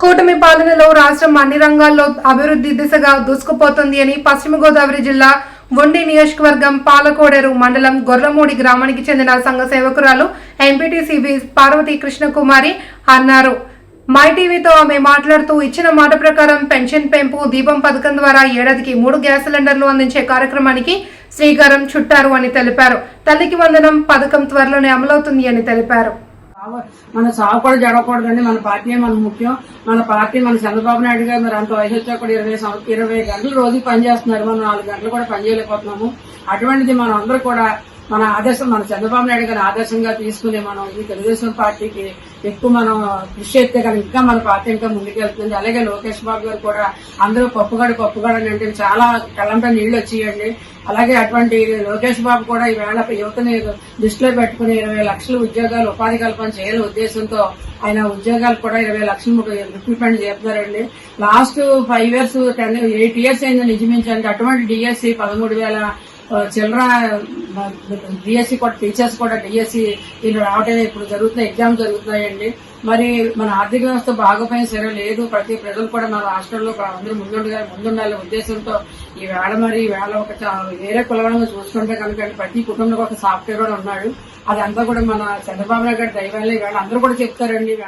కూటమి పాలనలో రాష్ట్రం అన్ని రంగాల్లో అభివృద్ధి దిశగా దూసుకుపోతుంది అని పశ్చిమ గోదావరి జిల్లా వండి నియోజకవర్గం పాలకోడేరు మండలం గొర్రమూడి గ్రామానికి చెందిన సంఘ సేవకురాలు ఎంపీటీసీ పార్వతి పార్వతీ కృష్ణకుమారి అన్నారు. మై టీవీతో ఆమె మాట్లాడుతూ ఇచ్చిన మాట ప్రకారం పెన్షన్ పెంపు దీపం పథకం ద్వారా ఏడాదికి మూడు గ్యాస్ సిలిండర్లు అందించే కార్యక్రమానికి శ్రీకారం చుట్టారు అని తెలిపారు. తల్లికి వందనం పథకం త్వరలోనే అమలవుతుంది అని తెలిపారు. మన సాగు కూడా జరగకూడదండి. మన పార్టీ మన ముఖ్యం. మన పార్టీ మన చంద్రబాబు నాయుడు గారు మరి అంత వయసు వచ్చా కూడా ఇరవై సంవత్సరం ఇరవై గంటలు రోజు పనిచేస్తున్నారు. మనం నాలుగు గంటలు కూడా పనిచేయలేకపోతున్నాము. అటువంటిది మనం అందరూ కూడా మన ఆదర్శం మన చంద్రబాబు నాయుడు గారి ఆదర్శంగా తీసుకుని మనం ఈ తెలుగుదేశం పార్టీకి ఎక్కువ మనం కృషి చేస్తే కనుక ఇంకా మన పార్టీ ఇంకా ముందుకెళ్తుంది అలాగే లోకేష్ బాబు గారు కూడా అందరూ పప్పుగాడు పప్పుగాడు అని అంటే చాలా కళ్ళంపై నీళ్ళు వచ్చేయండి. అలాగే అటువంటి లోకేష్ బాబు కూడా ఈవేళ యువతని దృష్టిలో పెట్టుకుని ఇరవై లక్షల ఉద్యోగాలు ఉపాధి కల్పన చేయాలని ఉద్దేశంతో ఆయన ఉద్యోగాలు కూడా ఇరవై లక్షలు రిక్రూట్మెంట్ చేస్తున్నారండి. Last five years ten eight years అయింది నిజమించండి. అటువంటి డిఎస్సి పదమూడు వేల చిల్లర డిఎస్సి కూడా టీచర్స్ కూడా డిఎస్సి దీన్ని రావటమే ఇప్పుడు జరుగుతున్న ఎగ్జామ్ జరుగుతున్నాయండి. మరి మన ఆర్థిక వ్యవస్థ బాగోపోయిన సరే లేదు. ప్రతి ప్రజలు కూడా మన రాష్ట్రంలో అందరూ ముందుండగా ముందుండాలి ఉద్దేశంతో ఈ వేళ మరి వేళ ఒక వేరే కులవడంగా చూసుకుంటే కనుక ప్రతి కుటుంబంలో ఒక సాఫ్ట్వేర్ కూడా ఉన్నాడు. అదంతా కూడా మన చంద్రబాబు నాయుడు గారి దైవాలే. వేళ అందరూ కూడా చెప్తారండి.